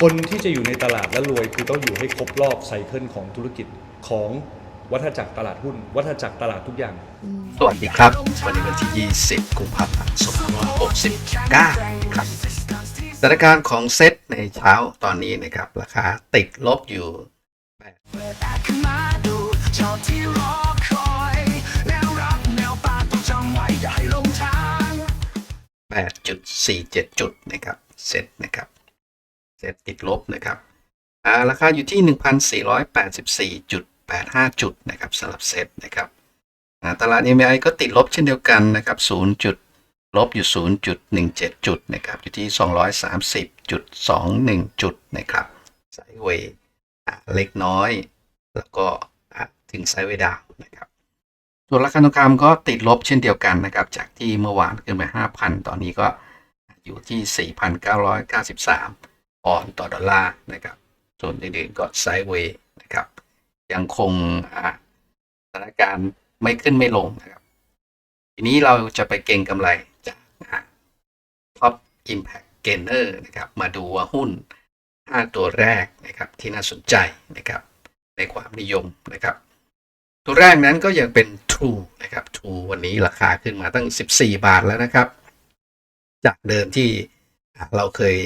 คนที่จะอยู่ในตลาดและรวยคือต้องอยู่ให้ครบรอบไซเคิลของธุรกิจของวัฏจักรตลาดหุ้น วัฏจักรตลาดทุกอย่าง สวัสดีครับ วันนี้วันที่ 20 กุมภาพันธ์2569 ครับสถานการณ์ของเซ็ตในเช้าตอนนี้นะครับ ราคาติดลบอยู่ขึ้นมาดูชอบที่รอคอยแนวรับแนวปากต้องจำไว้อย่าให้หลงทาง8.47 จุดนะครับ เซ็ตนะครับ เซ็ตติดลบนะครับอ่าราคาอยู่ที่ 1,484.85 จุดนะครับสำหรับเซ็ตนะครับอ่าตลาด MI ก็ติดลบเช่นเดียวกันนะครับ 0. จุดลบอยู่ 0.17 จุดนะครับอยู่ที่ 230.21 จุดนะครับไซด์เวย์เล็กน้อย แล้วก็อ่าถึงไซด์เวดาวน์นะครับส่วนราคาทองคำก็ติดลบเช่นเดียวกันนะครับ จากที่เมื่อวานขึ้นไป 5,000 ตอนนี้ก็อยู่ที่ 4,993 อ่อนต่อดอลลาร์นะครับ ส่วนอื่นๆก็ไซด์เวย์นะครับ ยังคงอ่าสถานการณ์ไม่ขึ้นไม่ลงนะครับ ทีนี้เราจะไปเก็งกำไรจากท็อป Impact Gainer นะครับ มาดูว่าหุ้น 5 ตัวแรกนะครับที่น่าสนใจนะครับ ในความนิยมนะครับ ตัวแรกนั้นก็ยังเป็น True นะครับ True วันนี้ราคาขึ้นมาตั้ง 14 บาทแล้วนะครับ จากเดิมที่เราเคย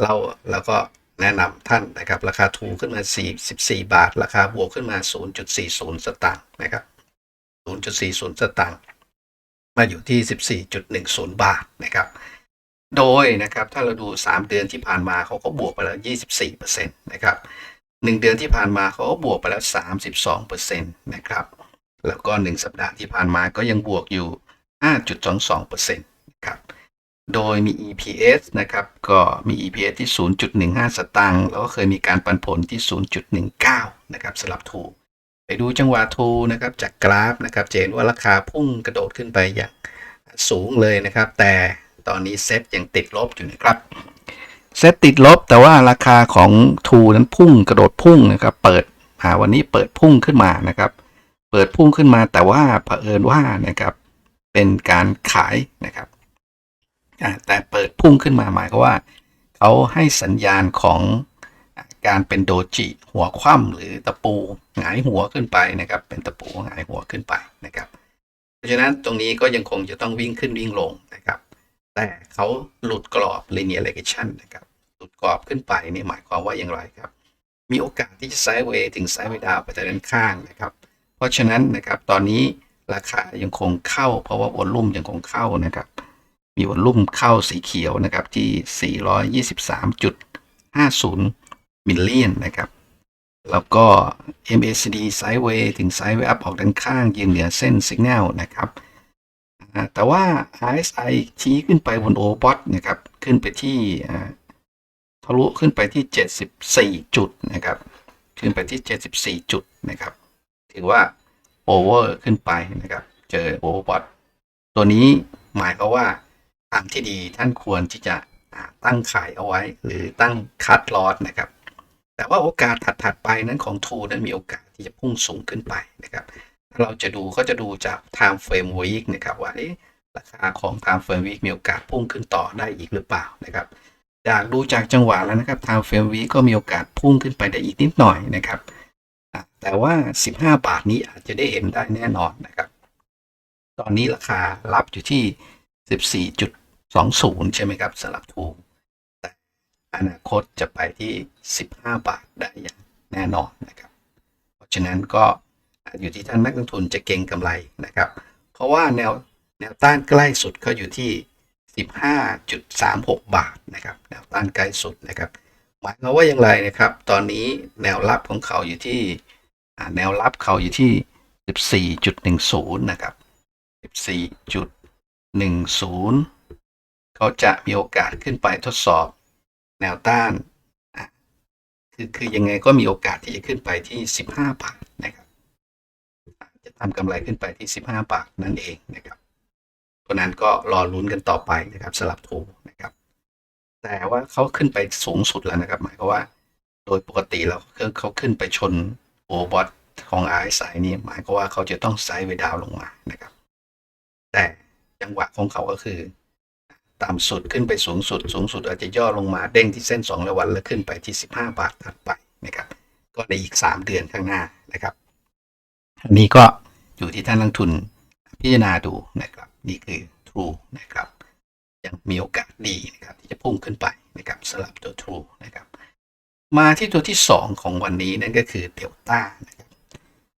เล่าแล้วก็แนะนำท่านนะครับ ราคา True ขึ้นมา 44 บาท ราคาบวกขึ้นมา 0.40 สตางค์นะครับ 0.40 สตางค์มาอยู่ที่ 14.10 บาทนะครับ โดยนะครับถ้าเราดู 3 เดือนที่ผ่านมาเขาก็บวกไปแล้ว 24%นะครับหนึ่งเดือนที่ผ่านมาเขาก็บวกไปแล้ว 32%นะครับ แล้วก็ 1 สัปดาห์ที่ผ่านมาก็ยังบวกอยู่ 5.22%นะครับ โดยมี EPS นะครับ ก็มี EPS ที่ 0.15 สตางค์แล้วก็เคยมีการปันผลที่ 0.19 นะครับสลับทูไปดูจังหวะทูนะครับจากกราฟนะครับจะเห็นว่าราคาพุ่งกระโดดขึ้นไปอย่างสูงเลยนะครับ แต่ตอนนี้เซ็ตยังติดลบอยู่นะครับเซตติดลบแต่ว่าราคาของทูนั้นพุ่งกระโดดพุ่งนะครับ เปิดหาวันนี้เปิดพุ่งขึ้นมานะครับ เปิดพุ่งขึ้นมาแต่ว่าเผอิญว่านะครับเป็นการขายนะครับ แต่เปิดพุ่งขึ้นมาหมายความว่า เขาให้สัญญาณของการเป็นโดจิหัวคว่ำหรือตะปูหงายหัวขึ้นไปนะครับ เป็นตะปูหงายหัวขึ้นไปนะครับ เพราะฉะนั้นตรงนี้ก็ยังคงจะต้องวิ่งขึ้นวิ่งลงนะครับ แต่เขาหลุดกรอบ linear regression นะครับหลุดกรอบขึ้นไปนี่หมายความว่าอย่างไรครับ มีโอกาสที่จะไซด์เวย์ถึงไซด์เวย์ดาวไปแต่ด้านข้างนะครับ เพราะฉะนั้นนะครับตอนนี้ราคายังคงเข้า เพราะว่าวอลลุ่มยังคงเข้านะครับ มีวอลลุ่มเข้าสีเขียวนะครับที่ 423.50มิลเลียนนะครับ แล้วก็ MACD ไซด์เวย์ถึงไซด์เวย์อัพออกด้านข้างยืนเหนือเส้นสัญญาณนะครับแต่ว่า RSI ชี้ขึ้นไปบนโอ b o t นะครับ ขึ้นไปที่ทะลุขึ้นไปที่ 74 จุดนะครับ ขึ้นไปที่ 74 จุดนะครับ ถือว่าโอเวอร์ขึ้นไปนะครับ เจอโอ b o t ตัวนี้หมายควาว่าาทางที่ดีท่านควรที่จะตั้งขายเอาไว้ หรือตั้งคัดลอสนะครับ แต่ว่าโอกาสถัดๆไปนั้นของทูนั้นมีโอกาสที่จะพุ่งสูงขึ้นไปนะครับ เราจะดูก็จะดูจาก time frame week นะครับว่าราคาของ time frame week มีโอกาสพุ่งขึ้นต่อได้อีกหรือเปล่านะครับจากดูจากจังหวะแล้วนะครับ time frame week ก็มีโอกาสพุ่งขึ้นไปได้อีกนิดหน่อยนะครับแต่ว่า 15 บาทนี้อาจจะได้เห็นได้แน่นอนนะครับ ตอนนี้ราคารับอยู่ที่ 20 ใช่ไหมครับสำหรับทูแต่อนาคตจะไปที่ 15 บาทได้อย่างแน่นอนนะครับ เพราะฉะนั้นก็อยู่ที่ท่านนักลงทุนจะเก็งกำไรนะครับ เพราะว่าแนวแนวต้านใกล้สุดก็อยู่ที่ 15.36 บาทนะครับแนวต้านใกล้สุดนะครับหมายความว่าอย่างไรนะครับ ตอนนี้แนวรับของเขาอยู่ที่แนวรับเขาอยู่ที่ 14.10 นะครับ 14.10 เขาจะมีโอกาสขึ้นไปทดสอบแนวต้านคือคือยังไงก็มีโอกาสที่จะขึ้นไปที่ 15 บาทนะครับจะทำกำไรขึ้นไปที่ 15 บาทนั่นเองนะครับเพราะนั้นก็รอลุ้นกันต่อไปนะครับสลับทูนะครับ แต่ว่าเขาขึ้นไปสูงสุดแล้วนะครับ หมายความว่า โดยปกติแล้วเขาขึ้นไปชนโอบอทของ RSI นี่หมายความว่าเขาจะต้องไซด์เวดาวลงมานะครับ แต่จังหวะของเขาก็คือ ต่ำสุดขึ้นไปสูงสุด สูงสุดอาจจะย่อลงมาเด้งที่เส้น2ระวันแล้วขึ้นไปที่ 15 บาทถัดไปนะครับก็ในอีก 3 เดือนข้างหน้านะครับอันนี้ก็อยู่ที่ท่านนักทุนพิจารณาดูนะครับ นี่คือ True นะครับยังมีโอกาสดีนะครับที่จะพุ่งขึ้นไปนะครับสลับตัว True นะครับมาที่ตัวที่ 2 ของวันนี้นั่นก็คือเดลต้านะครับ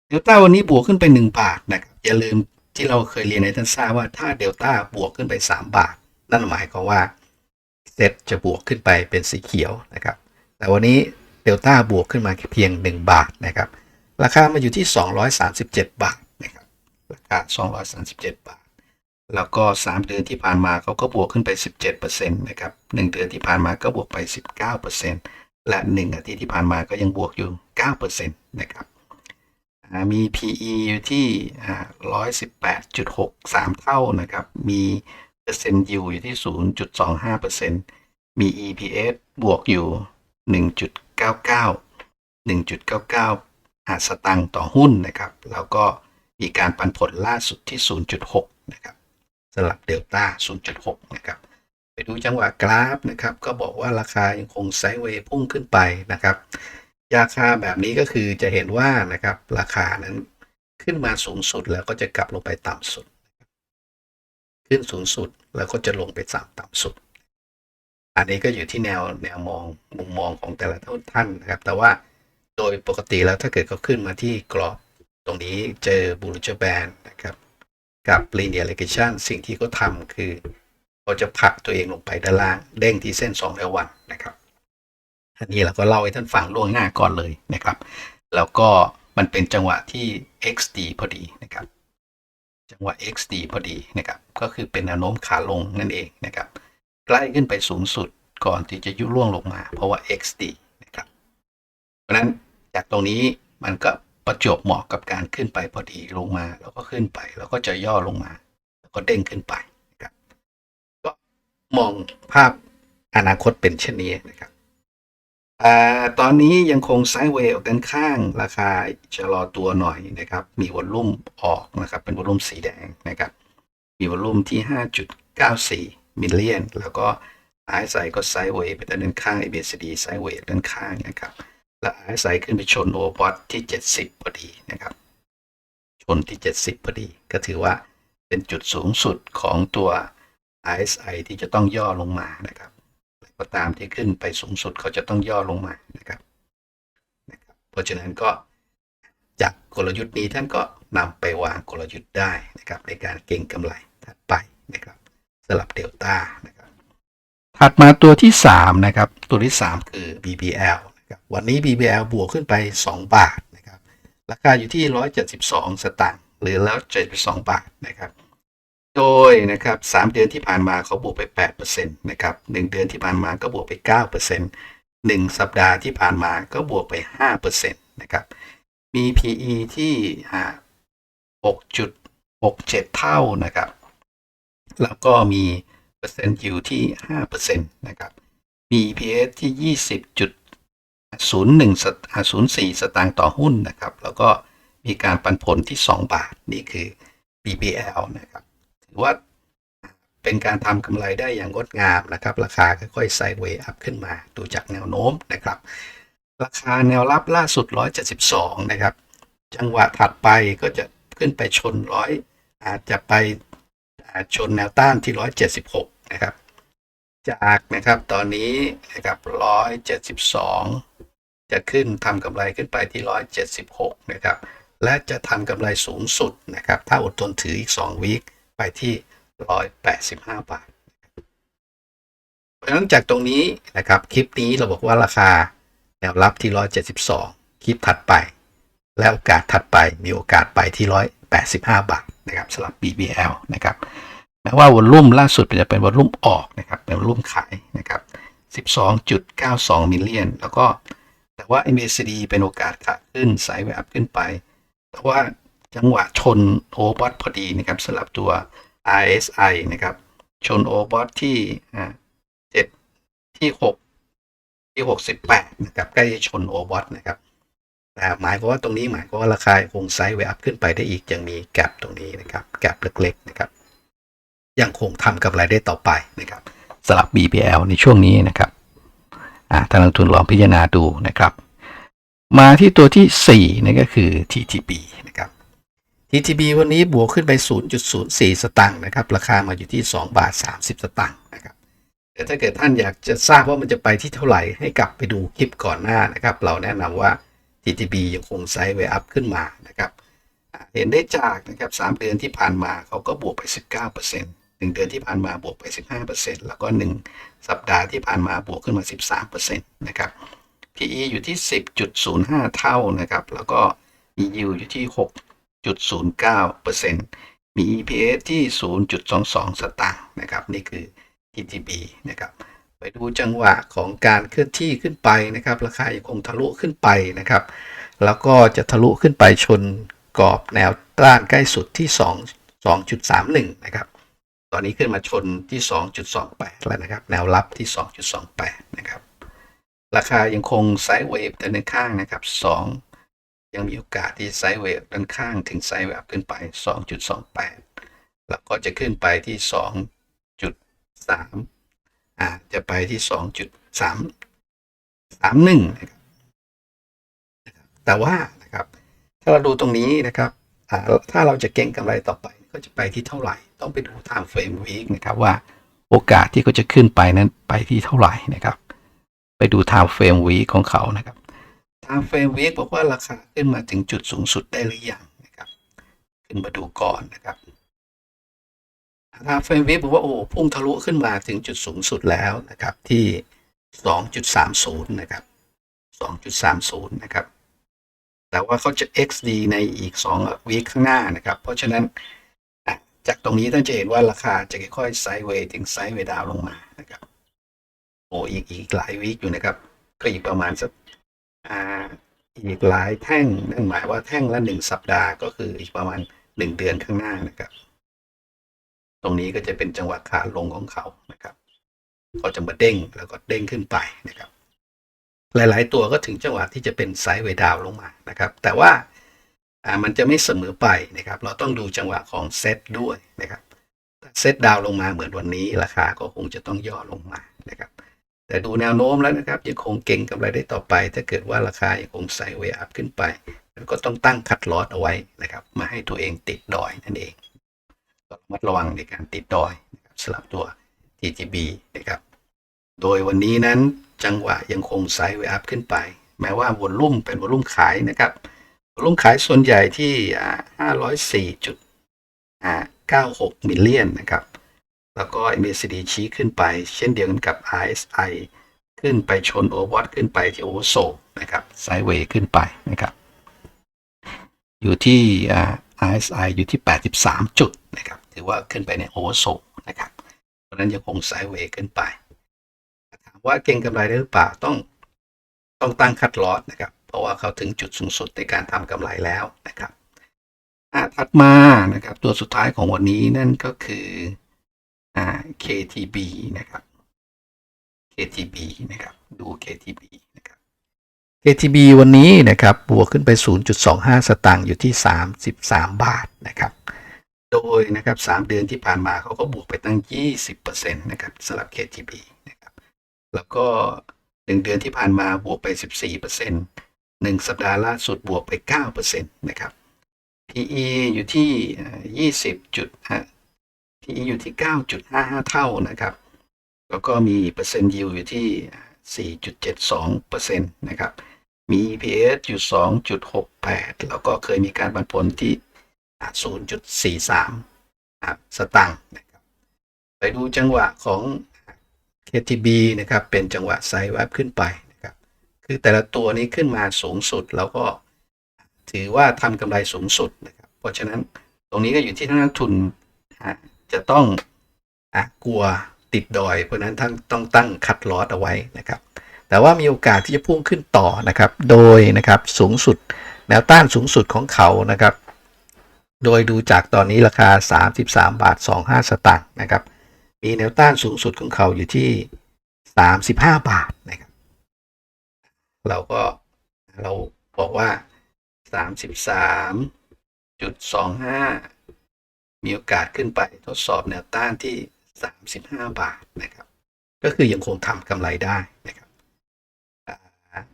เดลต้าวันนี้บวกขึ้นไป 1 บาทนะครับอย่าลืมที่เราเคยเรียนในท่านทราบว่าถ้าเดลต้าบวกขึ้นไป 3 บาท นั่นหมายความว่าเซตจะบวกขึ้นไปเป็นสีเขียวนะครับ แต่วันนี้เดลต้าบวกขึ้นมาเพียง 1 บาทนะครับ ราคามาอยู่ที่ 237 บาทนะครับ ราคา 237 บาท แล้วก็ 3 เดือนที่ผ่านมาเขาก็บวกขึ้นไป 17%นะครับ 1 เดือนที่ผ่านมาก็บวกไป 19%และ 1 อาทิตย์ที่ผ่านมาก็ยังบวกอยู่ 9%นะครับ มี PE อยู่ที่อ่า118.63 เท่านะครับ มี เปอร์เซ็นต์ยิวอยู่ที่ 0.25%มี EPS บวกอยู่ 1.99 1.99อาสตังค์ต่อหุ้นนะครับ แล้วก็มีการปันผลล่าสุดที่ 0.6 นะครับสำหรับเดลต้า 0.6 นะครับ ไปดูจังหวะกราฟนะครับ ก็บอกว่าราคายังคงไซด์เวย์พุ่งขึ้นไปนะครับ ราคาแบบนี้ก็คือจะเห็นว่านะครับ ราคานั้นขึ้นมาสูงสุดแล้วก็จะกลับลงไปต่ำสุด ขึ้นสูงสุด แล้วก็จะลงไปต่ำต่ำสุด อันนี้ก็อยู่ที่แนวแนวมองมุมมองของแต่ละท่านนะครับ แต่ว่าโดยปกติแล้วถ้าเกิดเขาขึ้นมาที่กรอบตรงนี้เจอบูล g แบนนะครับ กับ linear regression สิ่งที่เขาทำคือเขาจะผลักตัวเองลงไปด้านล่างเด้งที่เส้น2ระวันนะครับอันนี้เราก็เล่าให้ท่านฟังล่วงหน้าก่อนเลยนะครับ แล้วก็มันเป็นจังหวะที่ XD พอดีนะครับ จังหวะ XD พอดีนะครับ ก็คือเป็นแนวโน้มขาลงนั่นเองนะครับ ใกล้ขึ้นไปสูงสุดก่อนที่จะยุล่วงลงมา เพราะว่า XD นะครับ เพราะนั้นจากตรงนี้มันก็ประจบเหมาะกับการขึ้นไปพอดีลงมา แล้วก็ขึ้นไปแล้วก็จะย่อลงมา แล้วก็เด้งขึ้นไปนะครับ ก็มองภาพอนาคตเป็นเช่นนี้นะครับ อ่าตอนนี้ยังคงไซด์เวย์กด้านข้างราคาชะลอตัวหน่อยนะครับ มีวอลลุ่มออกนะครับ เป็นวอลลุ่มสีแดงนะครับ มีวอลลุ่มที่ 5.94 มิลเลียน แล้วก็ RSI ก็ไซด์เวย์ไปด้านข้าง ABCD ไซด์เวย์ด้านข้างนะครับ และ RSI ขึ้นไปชนโอวอตที่ 70พอดีนะครับ ชนที่ 70พอดี ก็ถือว่าเป็นจุดสูงสุดของตัว RSI ที่จะต้องย่อลงมานะครับ ก็ตามที่ขึ้นไปสูงสุดเขาจะต้องย่อลงมานะครับนะครับ เพราะฉะนั้นก็จากกลยุทธ์นี้ท่านก็นำไปวางกลยุทธ์ได้นะครับในการเก็งกำไรถัดไปนะครับสลับเดลต้านะครับถัดมาตัวที่ 3 นะครับ ตัวที่ 3 คือ BBL นะครับวันนี้ BBL บวกขึ้นไป 2 บาทนะครับราคาอยู่ที่ 172 สตางค์หรือแล้ว72 บาทนะครับ โดยนะครับ3เดือนที่ผ่านมาเขาบวกไป8%นะครับ1เดือนที่ผ่านมาก็บวกไป 9% 1 สัปดาห์ที่ผ่านมาก็บวกไป 5%นะครับ มี PE ที่ 6.67 เท่านะครับ แล้วก็มีเปอร์เซ็นต์อยู่ที่ 5%นะครับ มี EPS ที่ 20.01สต04 สตางค์ต่อหุ้นนะครับ แล้วก็มีการปันผลที่ 2 บาท นี่คือ BBL นะครับ อว่าเป็นการทำกำไรได้อย่างงดงามนะครับ ราคาค่อยๆไซด์เวย์อัพขึ้นมาดูจากแนวโน้มนะครับ ราคาแนวรับล่าสุด 172 นะครับ จังหวะถัดไปก็จะขึ้นไปชนร้อยอาจจะไปาชนแนวต้านที่ 176 นะครับ จากนะครับตอนนี้นะครับ 172 จะขึ้นทำกำไรขึ้นไปที่ 176 นะครับ และจะทำกำไรสูงสุดนะครับ ถ้าอดทนถืออีก 2 วีค ไปที่ 185 บาท เพราะฉะนั้นจากตรงนี้นะครับคลิปนี้เราบอกว่าราคาแนวรับที่ 172 คลิปถัดไป และโอกาสถัดไปมีโอกาสไปที่ 185 บาทนะครับสำหรับ BBL นะครับแม้ว่าวอลลุ่มล่าสุดจะเป็นวอลลุ่มออกนะครับเป็นวอลลุ่มขายนะครับ12.92 มิลเลียน แล้วก็แต่ว่า MACD เป็นโอกาสขาขึ้นไซด์เวย์อัพขึ้นไป แต่ว่า จังหวะชนโอเวอร์บอทพอดีนะครับสำหรับตัว RSI นะครับ ชนโอเวอร์บอทที่อ่า7ที่6ที่68นะครับใกล้จะชนโอเวอร์บอทนะครับแต่หมายความว่าตรงนี้หมายความว่าราคาคงไซด์เวย์อัพขึ้นไปได้อีกยังมีแกลบตรงนี้นะครับแกลบเล็กๆนะครับยังคงทำกำไรได้ต่อไปนะครับสำหรับ BPL ในช่วงนี้นะครับอ่าทางนักลงทุนลองพิจารณาดูนะครับ มาที่ตัวที่4นั่นก็คือ TTB นะครับ TTB วันนี้บวกขึ้นไป 0.04 สตางค์นะครับ ราคามาอยู่ที่ 2 บาท 30 สตางค์นะครับแต่ถ้าเกิดท่านอยากจะทราบว่ามันจะไปที่เท่าไหร่ให้กลับไปดูคลิปก่อนหน้านะครับ เราแนะนำว่า TTB ยังคงไซด์เวอัพขึ้นมานะครับเห็นได้จากนะครับ3เดือนที่ผ่านมาเขาก็บวกไป 19% 1 เดือนที่ผ่านมาบวกไป 15%แล้วก็ 1 สัปดาห์ที่ผ่านมาบวกขึ้นมา 13%นะครับ PE อยู่ที่ 10.05 เท่านะครับ แล้วก็มี yield อยู่ที่ 6.09%มี EPS ที่ 0.22 สตางค์นะครับ นี่คือ TTB นะครับ ไปดูจังหวะของการเคลื่อนที่ขึ้นไปนะครับ ราคายังคงทะลุขึ้นไปนะครับ แล้วก็จะทะลุขึ้นไปชนกรอบแนวต้านใกล้สุดที่ 2 2.31 นะครับ ตอนนี้ขึ้นมาชนที่ 2.28 แล้วนะครับ แนวรับที่ 2.28 นะครับ ราคายังคงไซด์เวฟด้านข้างนะครับ 2 ยังมีโอกาสที่ไซด์เวฟด้านข้างถึงไซด์เวฟขึ้นไป 2.28 แล้วก็จะขึ้นไปที่ 2.3 อาจจะไปที่ 2.3 31นะครับแต่ว่านะครับถ้าเราดูตรงนี้นะครับถ้าเราจะเก็งกำไรต่อไปก็จะไปที่เท่าไหร่ ต้องไปดู time frame week นะครับว่าโอกาสที่เขาจะขึ้นไปนั้นไปที่เท่าไหร่นะครับ ไปดู time frame week ของเขานะครับ time frame week บอกว่าราคาขึ้นมาถึงจุดสูงสุดได้หรือยังนะครับ ขึ้นมาดูก่อนนะครับ time frame week บอกว่าโอ้พุ่งทะลุขึ้นมาถึงจุดสูงสุดแล้วนะครับ ที่ 2.30 นะครับ 2.30 นะครับ แต่ว่าเขาจะ XD ในอีก2วีคข้างหน้านะครับ เพราะฉะนั้นจากตรงนี้ท่านจะเห็นว่าราคาจะค่อยๆไซด์เวย์ถึงไซด์เวย์ดาวลงมานะครับ โอ้อีกอีกหลายวีคอยู่นะครับ ก็อีกประมาณสัก อีกหลายแท่งนั่นหมายว่าแท่งละหนึ่งสัปดาห์ก็คืออีกประมาณหนึ่งเดือนข้างหน้านะครับ ตรงนี้ก็จะเป็นจังหวะขาลงของเขานะครับก็จะมาเด้งแล้วก็เด้งขึ้นไปนะครับ หลาย ๆ ตัวก็ถึงจังหวะที่จะเป็นไซด์เวดาวลงมานะครับ แต่ว่ามันจะไม่เสมอไปนะครับ เราต้องดูจังหวะของเซตด้วยนะครับเซตดาวลงมาเหมือนวันนี้ราคาก็คงจะต้องย่อลงมา แต่ดูแนวโน้มแล้วนะครับยังคงเก่งกำไรได้ต่อไป ถ้าเกิดว่าราคายังคงไซด์เวย์อัพขึ้นไปก็ต้องตั้งคัดลอสเอาไว้นะครับ มาให้ตัวเองติดดอยนั่นเองก็ระมัดระวังในการติดดอยนะครับสำหรับตัว TGB นะครับ โดยวันนี้นั้นจังหวะยังคงไซด์เวย์อัพขึ้นไป แม้ว่าวอลลุ่มเป็นวอลลุ่มขายนะครับวอลลุ่มขายส่วนใหญ่ที่อ่า504.96มิลเลียนนะครับ แล้วก็ MACD ชี้ขึ้นไป เช่นเดียวกันกับ RSI ขึ้นไปชนโอวอตขึ้นไปที่โอเวอร์โซนะครับไซเวย์ขึ้นไปนะครับ อยู่ที่อ่า RSI อยู่ที่ 83 จุดนะครับถือว่าขึ้นไปในโอเวอร์โซนะครับเพราะนั้นยังคงไซเวย์ขึ้นไปถามว่าเก่งกำไรได้หรือเปล่าต้องต้องตั้งคัดลอสนะครับ เพราะว่าเขาถึงจุดสูงสุดในการทำกำไรแล้วนะครับถัดมานะครับตัวสุดท้ายของวันนี้นั่นก็คือ อ่า KTB นะครับ KTB นะครับ ดู KTB นะครับ KTB วันนี้นะครับ บวกขึ้นไป 0.25 สตางค์อยู่ที่ 33 บาทนะครับ โดยนะครับ 3 เดือนที่ผ่านมาเขาก็บวกไปตั้ง 20%นะครับสำหรับ KTB นะครับ แล้วก็ 1 เดือนที่ผ่านมาบวกไป 14% 1 สัปดาห์ล่าสุดบวกไป 9%นะครับ PE อยู่ที่ 20จุดฮะ PE อยู่ที่ 9.55 เท่านะครับ แล้วก็มีเปอร์เซ็นต์ yield อยู่ที่ 4.72%นะครับ มี EPS อยู่ 2.68 แล้วก็เคยมีการปันผลที่ 0.43อะสตางค์นะครับ ไปดูจังหวะของ KTB นะครับ เป็นจังหวะไซด์แวบขึ้นไปนะครับ คือแต่ละตัวนี้ขึ้นมาสูงสุดแล้วก็ถือว่าทำกำไรสูงสุดนะครับ เพราะฉะนั้นตรงนี้ก็อยู่ที่นักทุน จะต้องอกลัวติดดอย เพราะฉะนั้นท่านต้องตั้งคัดลอสเอาไว้นะครับ แต่ว่ามีโอกาสที่จะพุ่งขึ้นต่อนะครับ โดยนะครับสูงสุดแนวต้านสูงสุดของเขานะครับ โดยดูจากตอนนี้ราคา 33 บาท 25 สตางค์นะครับ มีแนวต้านสูงสุดของเขาอยู่ที่ 35 บาทนะครับ เราก็เราบอกว่า 33.25 มีโอกาสขึ้นไปทดสอบแนวต้านที่ 35 บาทนะครับ ก็คือยังคงทำกำไรได้นะครับ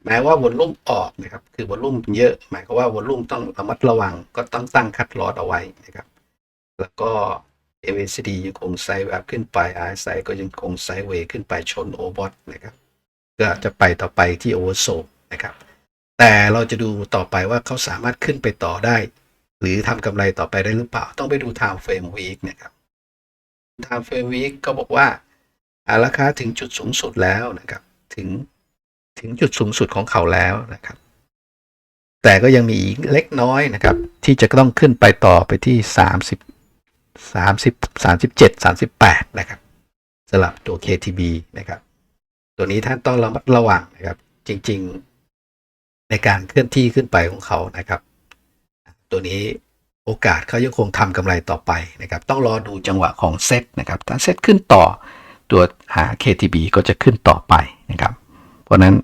แม้ว่าวอลลุ่มออกนะครับ คือวอลลุ่มเยอะ หมายความว่าวอลลุ่มต้องระมัดระวัง ก็ต้องตั้งคัดลอสเอาไว้นะครับ แล้วก็ MACD ยังคงไซด์แวบขึ้นไป RSI ก็ยังคงไซด์เวย์ขึ้นไปชนโอบอทนะครับก็จะไปต่อไปที่โอเวอร์โซนะครับ แต่เราจะดูต่อไปว่าเขาสามารถขึ้นไปต่อได้ หรือทำกำไรต่อไปได้หรือเปล่า ต้องไปดู time frame week นะครับ time frame week ก็บอกว่าอราคาถึงจุดสูงสุดแล้วนะครับ ถึงถึงจุดสูงสุดของเขาแล้วนะครับ แต่ก็ยังมีอีกเล็กน้อยนะครับ ที่จะต้องขึ้นไปต่อไปที่ 30 30 37 38 นะครับสำหรับตัว KTB นะครับ ตัวนี้ท่านต้องระมัดระวังนะครับ จริง ๆ ในการเคลื่อนที่ขึ้นไปของเขานะครับ ตัวนี้โอกาสเขายังคงทำกำไรต่อไปนะครับ ต้องรอดูจังหวะของเซตนะครับ ถ้าเซตขึ้นต่อตัวหา KTB ก็จะขึ้นต่อไปนะครับ เพราะนั้น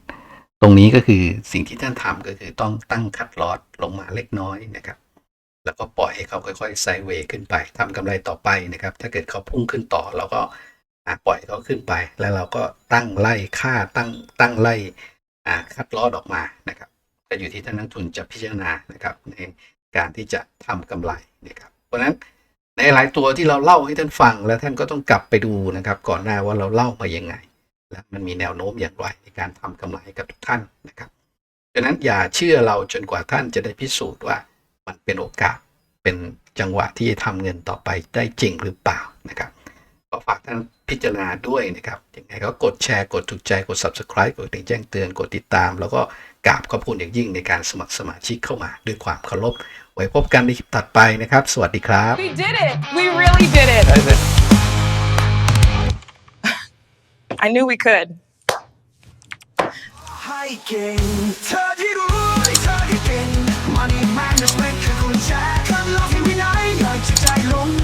ตรงนี้ก็คือสิ่งที่ท่านทำก็คือต้องตั้งคัดลอสลงมาเล็กน้อยนะครับ แล้วก็ปล่อยให้เขาค่อยๆไซเวย์ขึ้นไปทำกำไรต่อไปนะครับ ถ้าเกิดเขาพุ่งขึ้นต่อเราก็ปล่อยเขาขึ้นไป แล้วเราก็ตั้งไล่ค่าตั้งตั้งไล่คัดลอสออกมานะครับก็อยู่ที่ท่านนักทุนจะพิจารณานะครับใน การที่จะทำกำไรนะครับเพราะฉะนั้นในหลายตัวที่เราเล่าให้ท่านฟัง แล้วท่านก็ต้องกลับไปดูนะครับ ก่อนหน้าว่าเราเล่ามายังไง และมันมีแนวโน้มอย่างไรในการทำกำไรกับทุกท่านนะครับดังนั้นอย่าเชื่อเราจนกว่าท่านจะได้พิสูจน์ว่ามันเป็นโอกาสเป็นจังหวะที่จะทำเงินต่อไปได้จริงหรือเปล่านะครับ ก็ฝากท่านพิจารณาด้วยนะครับยังไงก็กดแชร์กดถูกใจกด subscribe กดกระดิ่งแจ้งเตือนกดติดตาม แล้วก็กราบขอบคุณอย่างยิ่งในการสมัครสมาชิกเข้ามาด้วยความเคารพไว้พบกันในคลิปถัดไปนะครับ สวัสดีครับ We did it. We really did it. I knew we could. ให้เก่งเธอที่รู้เธอที่เป็น Money Man นั่นเป็นคือกุญแจคันลอกที่วินัยอยากจะใจลง